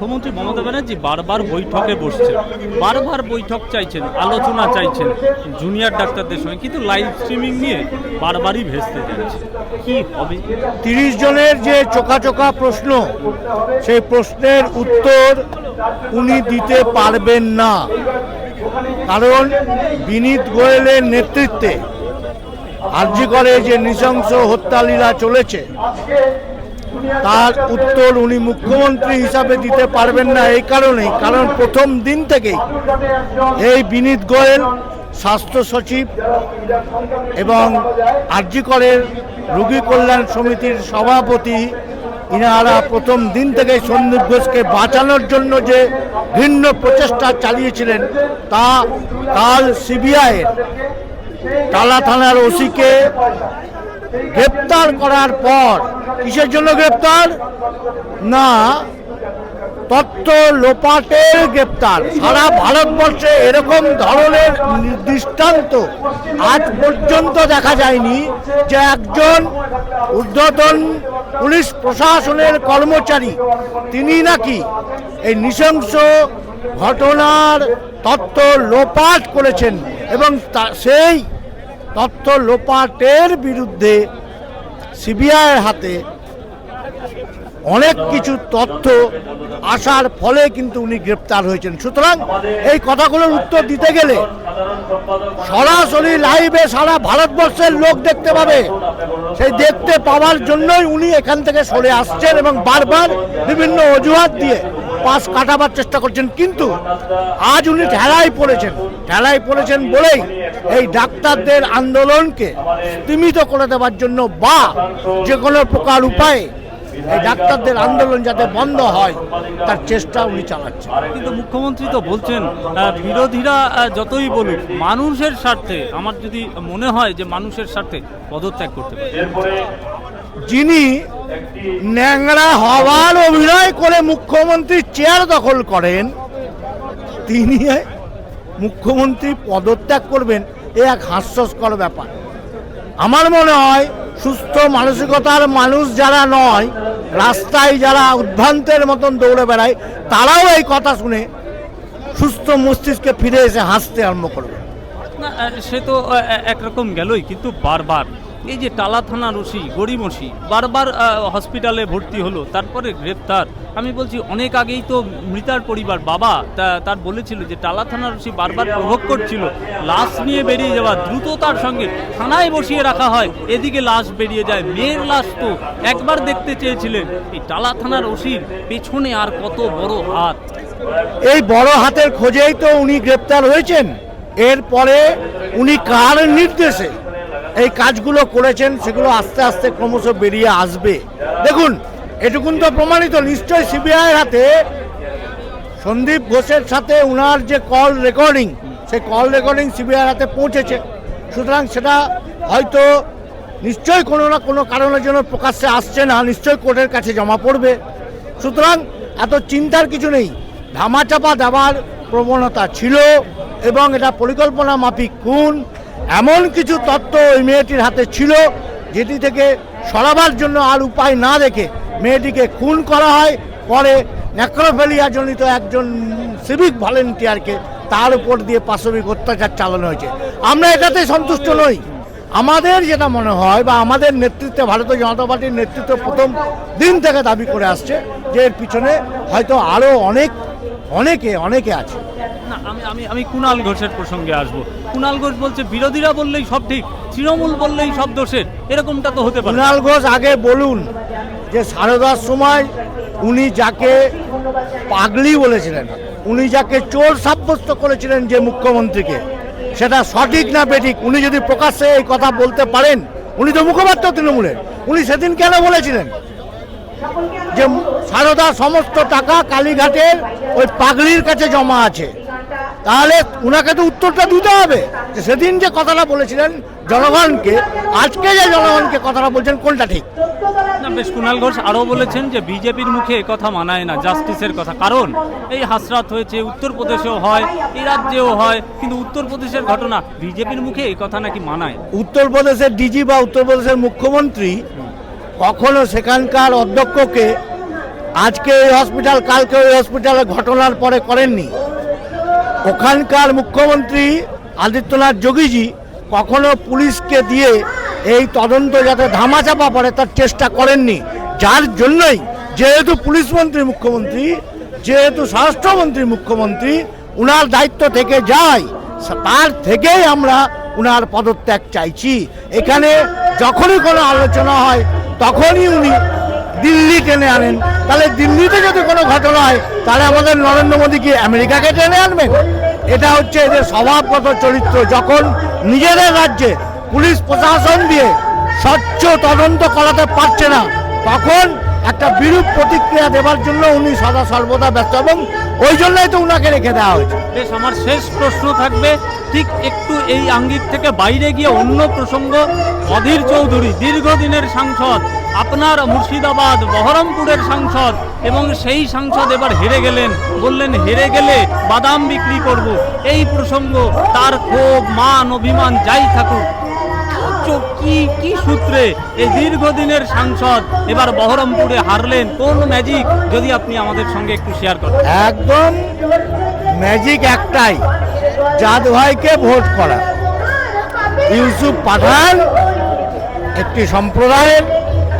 মুখ্যমন্ত্রী মমতা ব্যানার্জি বারবার বৈঠকে বসছেন। বারবার বৈঠক চাইছেন, আলোচনা চাইছেন জুনিয়র ডাক্তারদের সঙ্গে, কিন্তু লাইভ স্ট্রিমিং নিয়ে বারবারই ভেস্তে যাচ্ছে। কি হবে? তিরিশ জনের যে চোখা চোখা প্রশ্ন, সেই প্রশ্নের উত্তর উনি দিতে পারবেন না। কারণ বিনীত গোয়েলের নেতৃত্বে আর্জি করে যে নৃশংস হত্যালীলা চলেছে। তার উত্তর উনি মুখ্যমন্ত্রী হিসাবে দিতে পারবেন না এই কারণেই, কারণ প্রথম দিন থেকেই এই বিনীত গোয়েল স্বাস্থ্য সচিব এবং আরজিকরের রোগী কল্যাণ সমিতির সভাপতি, ইনারা প্রথম দিন থেকে সন্দীপ ঘোষকে বাঁচানোর জন্য যে ভিন্ন প্রচেষ্টা চালিয়েছিলেন তা কাল সিবিআইয়ের, টালা থানার ওসিকে গ্রেপ্তার করার পর কিসের জন্য গ্রেপ্তার? না, তত্ত্ব লোপাটের গ্রেপ্তার। সারা ভারতবর্ষে এরকম ধরনের দৃষ্টান্ত আজ পর্যন্ত দেখা যায়নি যে একজন ঊর্ধ্বতন পুলিশ প্রশাসনের কর্মচারী, তিনি নাকি এই নৃশংস ঘটনার তত্ত্ব লোপাট করেছেন এবং সেই তথ্য লোপাটের বিরুদ্ধে সিবিআইয়ের হাতে অনেক কিছু তথ্য আসার ফলে কিন্তু উনি গ্রেপ্তার হয়েছেন। সুতরাং এই কথাগুলোর উত্তর দিতে গেলে সরাসরি লাইভে সারা ভারতবর্ষের লোক দেখতে পাবে। সেই দেখতে পাওয়ার জন্যই উনি এখান থেকে সরে আসছেন এবং বারবার বিভিন্ন অজুহাত দিয়ে পাশ কাটাবার চেষ্টা করছেন, কিন্তু আজ উনি ঠেলায় পড়েছেন। ঠেলায় পড়েছেন বলেই এই ডাক্তারদের আন্দোলনকে স্তীমিত করে দেওয়ার জন্য বা যে কোনো প্রকার উপায়ে এই ডাক্তারদের আন্দোলন যাতে বন্ধ হয়, তার চেষ্টা উনি চালাচ্ছেন। কিন্তু মুখ্যমন্ত্রী তো বলছেন বিরোধীরা যতই বলুক, মানুষের স্বার্থে, আমার যদি মনে হয় যে মানুষের স্বার্থে পদত্যাগ করতে পারে। যিনি ন্যাংরা হওয়ার অভিনয় করে মুখ্যমন্ত্রী চেয়ার দখল করেন, তিনি মুখ্যমন্ত্রী পদত্যাগ করবেন, এ এক হাস্যস্কর ব্যাপার। আমার মনে হয় সুস্থ মানসিকতার মানুষ যারা নয়, রাস্তায় যারা উদ্ভ্রান্তের মতন দৌড়ে বেড়ায়, তারাও এই কথা শুনে সুস্থ মস্তিষ্কে ফিরে এসে হাসতে আরম্ভ করবে। সে তো একরকম গেলই, কিন্তু বারবার এই যে টালা থানার ওসি গড়িমসি বারবার হসপিটালে ভর্তি হলো, তারপরে গ্রেপ্তার আমি বলছি, অনেক আগেই তো মৃতার পরিবার, বাবা তার বলেছিল যে টালা থানার ওসি বারবার প্রভোগ করছিল। লাশ নিয়ে বেরিয়ে যাওয়া দ্রুততার সঙ্গে থানায় বসিয়ে রাখা হয়, এদিকে লাশ বেরিয়ে যায়। মেয়ের লাশ তো একবার দেখতে চেয়েছিলেন। এই টালা থানার ওসির পেছনে আর কত বড় হাত। এই বড় হাতের খোঁজেই তো উনি গ্রেপ্তার হয়েছেন। এরপরে উনি কার নির্দেশে এই কাজগুলো করেছেন, সেগুলো আস্তে আস্তে ক্রমশ বেরিয়ে আসবে। দেখুন, এটুকুন তো প্রমাণিত, নিশ্চয়ই সিবিআইয়ের হাতে সন্দীপ ঘোষের সাথে উনার যে কল রেকর্ডিং সেই কল রেকর্ডিং সিবিআইয়ের হাতে পৌঁছেছে। সুতরাং সেটা হয়তো নিশ্চয়ই কোনো না কোনো কারণের জন্য প্রকাশ্যে আসছে না, নিশ্চয়ই কোর্টের কাছে জমা পড়বে। সুতরাং এত চিন্তার কিছু নেই। ধামাচাপা দেওয়ার প্রবণতা ছিল এবং এটা পরিকল্পনা মাফিক খুন এমন কিছু তত্ত্ব ওই মেয়েটির হাতে ছিল, যেটি থেকে সরাবার জন্য আর উপায় না দেখে মেয়েটিকে খুন করা হয়। পরে ন্যাক্রোফেলিয়া জনিত একজন সিভিক ভলেন্টিয়ারকে তার উপর দিয়ে পাশবিক অত্যাচার চালানো হয়েছে। আমরা এটাতে সন্তুষ্ট নই। আমাদের যেটা মনে হয় বা আমাদের নেতৃত্বে, ভারতীয় জনতা পার্টির নেতৃত্ব প্রথম দিন থেকে দাবি করে আসছে যে এর পিছনে হয়তো আরও অনেক, অনেকে অনেকে আছে। আমি আমি আমি কুণাল ঘোষের প্রসঙ্গে আসব কুণাল ঘোষ বলছে, বিরোধীরা বললেই সব ঠিক, তৃণমূল বললেই সব দোষের, এরকমটা তো হতে পারে। কুণাল ঘোষ আগে বলুন যে সারদার সময় উনি যাকে পাগলি বলেছিলেন, উনি যাকে চোর সাব্যস্ত করেছিলেন যে মুখ্যমন্ত্রীকে, সেটা সঠিক না বেঠিক, উনি যদি প্রকাশ্যে এই কথা বলতে পারেন, উনি তো মুখপাত্র তৃণমূলের, উনি সেদিন কেন বলেছিলেন যে সারদা সমস্ত টাকা কালীঘাটের ওই পাগলির কাছে জমা আছে তাহলে ওনাকে তো উত্তরটা দিতে হবে। যে সেদিন যে কথাটা বলেছিলেন জনগণকে আজকে যে জনগণকে কথাটা বলছেন কোনটা ঠিক? না বেশ কুণাল ঘোষ আরও বলেছেন যে বিজেপির মুখে কথা মানায় না জাস্টিসের কথা। কারণ এই হাসরাত হয়েছে উত্তরপ্রদেশেও হয় এই রাজ্যেও হয় কিন্তু উত্তরপ্রদেশের ঘটনা বিজেপির মুখে এই কথা নাকি মানায়? উত্তরপ্রদেশের ডিজি বা উত্তরপ্রদেশের মুখ্যমন্ত্রী কখনো সেখানকার অধ্যক্ষকে আজকে এই হসপিটাল কালকে ওই হসপিটালে ঘটনার পরে করেননি। ওখানকার মুখ্যমন্ত্রী আদিত্যনাথ যোগীজি কখনো পুলিশকে দিয়ে এই তদন্ত যাতে ধামাচাপা পড়ে তার চেষ্টা করেননি। যার জন্যই যেহেতু পুলিশ মন্ত্রী মুখ্যমন্ত্রী, যেহেতু স্বরাষ্ট্রমন্ত্রী মুখ্যমন্ত্রী, উনার দায়িত্ব থেকে যায়, তার থেকেই আমরা উনার পদত্যাগ চাইছি। এখানে যখনই কোনো আলোচনা হয়, তখনই উনি দিল্লি টেনে আনেন। তাহলে দিল্লিতে যদি কোনো ঘটনা হয়, তাহলে আমাদের নরেন্দ্র মোদী কি আমেরিকাকে টেনে আনবেন? এটা হচ্ছে এদের স্বভাবগত চরিত্র। যখন নিজেদের রাজ্যে পুলিশ প্রশাসন দিয়ে স্বচ্ছ তদন্ত করাতে পারছে না, তখন একটা বিরূপ প্রতিক্রিয়া দেওয়ার জন্য উনি সদা সর্বদা ব্যস্ত এবং ওই জন্যই তো উনাকে রেখে দেওয়া হয়েছে। বেশ, আমার শেষ প্রশ্ন থাকবে। ঠিক একটু এই আঙ্গিক থেকে বাইরে গিয়ে অন্য প্রসঙ্গ, অধীর চৌধুরী, দীর্ঘদিনের সাংসদ আপনার মুর্শিদাবাদ, বহরমপুরের সাংসদ এবং সেই সাংসদ এবার হেরে গেলেন। বললেন, হেরে গেলে বাদাম বিক্রি করব। এই প্রসঙ্গ, তার ক্ষোভ, মান, অভিমান যাই থাকুক। কি কি সূত্রে এই দীর্ঘদিনের সাংসদ এবার বহরমপুরে হারলেন? কোন ম্যাজিক যদি আপনি আমাদের সঙ্গে একটু শেয়ার করেন। একদম ম্যাজিক একটাই। জাদ ভাইকে ভোট করা। ইউসুফ পাঠান একটি সম্প্রদায়ের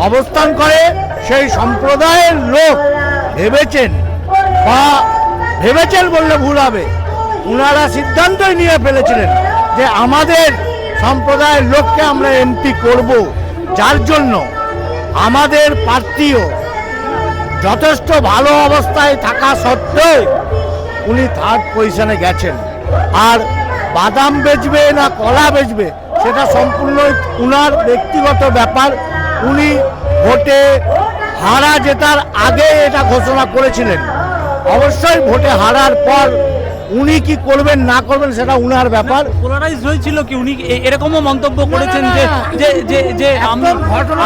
অবস্থান করে সেই সম্প্রদায়ের লোক ভেবেছেন বা ভেবেছেন বললে ভুল হবে। ওনারা সিদ্ধান্তই নিয়ে ফেলেছিলেন যে আমাদের সম্প্রদায়ের লোককে আমরা এমপি করব। যার জন্য আমাদের প্রার্থীও যথেষ্ট ভালো অবস্থায় থাকা সত্ত্বেও উনি থার্ড পজিশনে গেছেন। আর বাদাম বেচবে না কলা বেচবে, সেটা সম্পূর্ণ উনার ব্যক্তিগত ব্যাপার। উনি ভোটে হারা জেতার আগে এটা ঘোষণা করেছিলেন। অবশ্যই ভোটে হারার পর উনি কি করবেন না করবেন সেটা উনার ব্যাপার। পোলারাইজ হয়েছিল কি? উনি এরকমও মন্তব্য করেছেন যে যে যে যে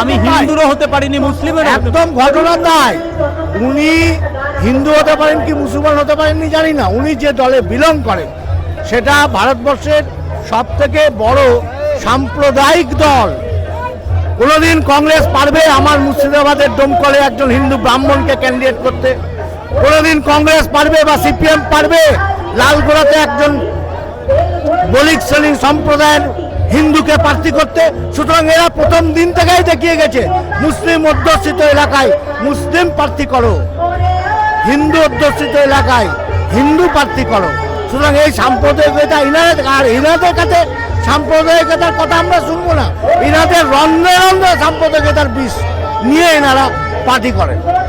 আমি হিন্দুরও হতে পারিনি মুসলিমের একদম ঘটনা তাই। উনি হিন্দু হতে পারেন কি মুসলমান হতে পারেননি জানি না। উনি যে দলে বিলং করেন সেটা ভারতবর্ষের সব থেকে বড় সাম্প্রদায়িক দল। কোনোদিন কংগ্রেস পারবে আমার মুর্শিদাবাদের দমকলে একজন হিন্দু ব্রাহ্মণকে ক্যান্ডিডেট করতে। কোনোদিন কংগ্রেস পারবে বা সিপিএম পারবে, লালগোড়াতে একজন বলিক শ্রেণির সম্প্রদায়ের হিন্দুকে প্রার্থী করতে। সুতরাং এরা প্রথম দিন থেকেই দেখিয়ে গেছে, মুসলিম অধ্যুষিত এলাকায় মুসলিম প্রার্থী করো। হিন্দু অধ্যুষিত এলাকায় হিন্দু প্রার্থী করো। সুতরাং এই সাম্প্রদায়িকতা ইনাদের আর ইনাদের কাছে সাম্প্রদায়িকতার কথা আমরা শুনব না। এনাদের রন্ধ্রে রন্ধ্রে সাম্প্রদায়িকতার বিষ নিয়ে এনারা পার্টি করেন।